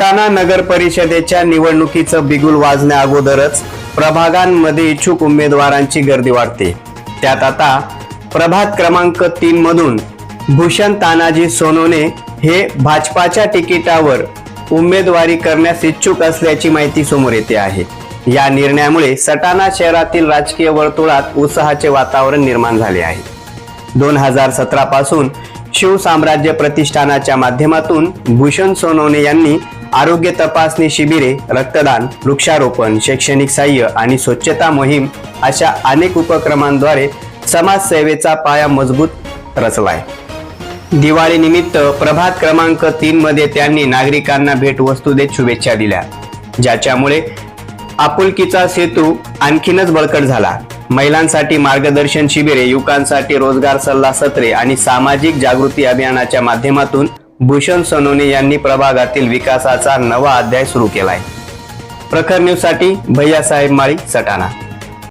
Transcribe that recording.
सटाणा नगर परिषदेच्या निवडणुकीचं बिगुल वाजण्या अगोदरच प्रभागांमध्ये इच्छुक उमेदवारांची गर्दी वाढते. त्यात आता प्रभाग क्रमांक तीन मधून भूषण तानाजी सोनवणे हे भाजपाच्या तिकिटावर उमेदवारी करण्यास इच्छुक असल्याची माहिती समोर येते आहे. या निर्णयामुळे सटाणा शहरातील राजकीय वर्तुळात उत्साहाचे वातावरण निर्माण झाले आहे. दोन हजार सतरा पासून शिवसाम्राज्य प्रतिष्ठानाच्या माध्यमातून भूषण सोनवणे यांनी आरोग्य तपासणी शिबिरे रक्तदान वृक्षारोपण शैक्षणिक सहाय्य आणि स्वच्छता मोहीम अशा अनेक उपक्रमांद्वारे समाजसेवेचा पाया मजबूत रचला आहे दिवाळीनिमित्त प्रभात क्रमांक तीन मध्ये त्यांनी नागरिकांना भेटवस्तू देत शुभेच्छा दिल्या ज्याच्यामुळे आपुलकीचा सेतू आणखीनच बळकट झाला. महिलांसाठी मार्गदर्शन शिबिरे युवकांसाठी रोजगार सल्ला सत्रे आणि सामाजिक जागृती अभियानाच्या माध्यमातून भूषण सोनवणे यांनी प्रभागातील विकासाचा नवा अध्याय सुरू केलाय. प्रखर न्यूजसाठी भैयासाहेब माळी सटाणा.